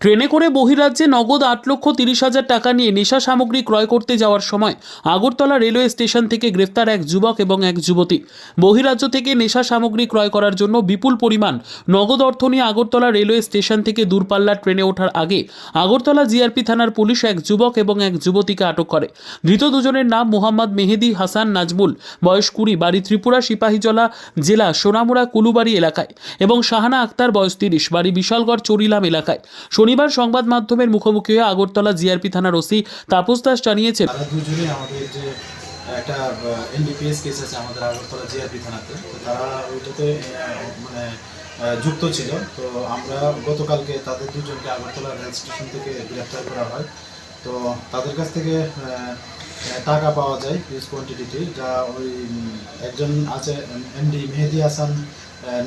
ট্রেনে করে বহিরাজ্যে নগদ আট লক্ষ তিরিশ হাজার টাকা নিয়ে নেশা সামগ্রী ক্রয় করতে যাওয়ার সময় আগরতলা রেলওয়ে স্টেশন থেকে গ্রেফতার এক যুবক এবং এক যুবতী। বহিরাজ্য থেকে নেশা সামগ্রী ক্রয় করার জন্য বিপুল পরিমাণ নগদ অর্থ নিয়ে আগরতলা রেলওয়ে স্টেশন থেকে দূরপাল্লার ট্রেনে ওঠার আগে আগরতলা জিআরপি থানার পুলিশ এক যুবক এবং এক যুবতীকে আটক করে। ধৃত দুজনের নাম মোহাম্মদ মেহেদি হাসান নাজমুল, বয়স কুড়ি, বাড়ি ত্রিপুরা সিপাহীজলা জেলা সোনামুড়া কুলুবাড়ি এলাকায় এবং শাহানা আক্তার, বয়স তিরিশ, বাড়ি বিশালগড় চরিলাম এলাকায়। শনিবার সংবাদ মাধ্যমের মুখোমুখি হয়ে আগরতলা জিআরপি থানার ওসি তাপস দাস জানিয়েছেন। দুজনে আমাদের যে একটা এনডিপিএস কেস আছে আমাদের আগরতলা জিআরপি থানাতে। তারা ওইটাতে মানে যুক্ত ছিল। তো আমরা গতকালকে তাদের দুজনকে আগরতলা রেল স্টেশন থেকে গ্রেফতার করা হয়। তো তাদের কাছ থেকে টাকা পাওয়া যায় হিউজ কোয়ান্টিটিতে যা ওই একজন আছে এমডি মেহেদি হাসান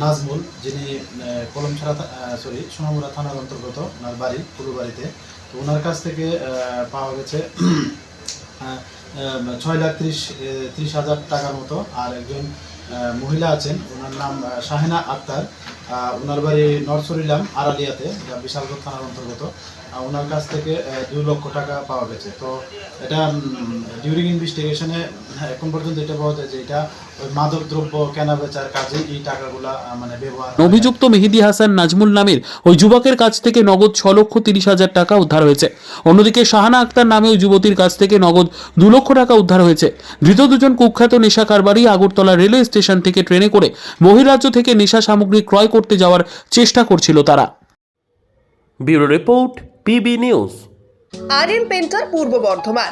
নাজমুল, যিনি কলম কলমছড়া সরি সোনামুড়া থানার অন্তর্গত, ওনার বাড়ি পুরুবাড়িতে তো ওনার কাছ থেকে পাওয়া গেছে ছয় লাখ ত্রিশ ত্রিশ হাজার টাকার মতো। আর একজন মহিলা আছেন। ওনার নাম শাহিনা আক্তার। ওনার বাড়ি নরসরিলাম, আড়ালিয়াতে, যা বিশালগড় থানার অন্তর্গত। ওনার কাছ থেকে দু লক্ষ টাকা পাওয়া গেছে। তো এটা ডিউরিং ইনভেস্টিগেশনে এখন পর্যন্ত এটা পাওয়া যায় যে এটা ওই মাদক দ্রব্য কেনা বেচার কাজে এই টাকাগুলা মানে ব্যবহার অভিযুক্ত মেহেদি হাসান নাজমুল নামের ওই যুবকের কাছ থেকে নগদ ছ লক্ষ তিরিশ হাজার টাকা উদ্ধার হয়েছে। অন্যদিকে শাহানা আক্তার নামে ওই যুবতীর কাছ থেকে নগদ দু লক্ষ টাকা উদ্ধার হয়েছে। ধৃত দুজন কুখ্যাত নেশা কারবারি আগরতলা রেলওয়ে স্টেশন থেকে ট্রেনে করে বহিরাজ্য থেকে নেশা সামগ্রী ক্রয় করতে যাওয়ার চেষ্টা করছিল তারা। Bureau report PB news. আর পেন্টার পূর্ব বর্ধমান।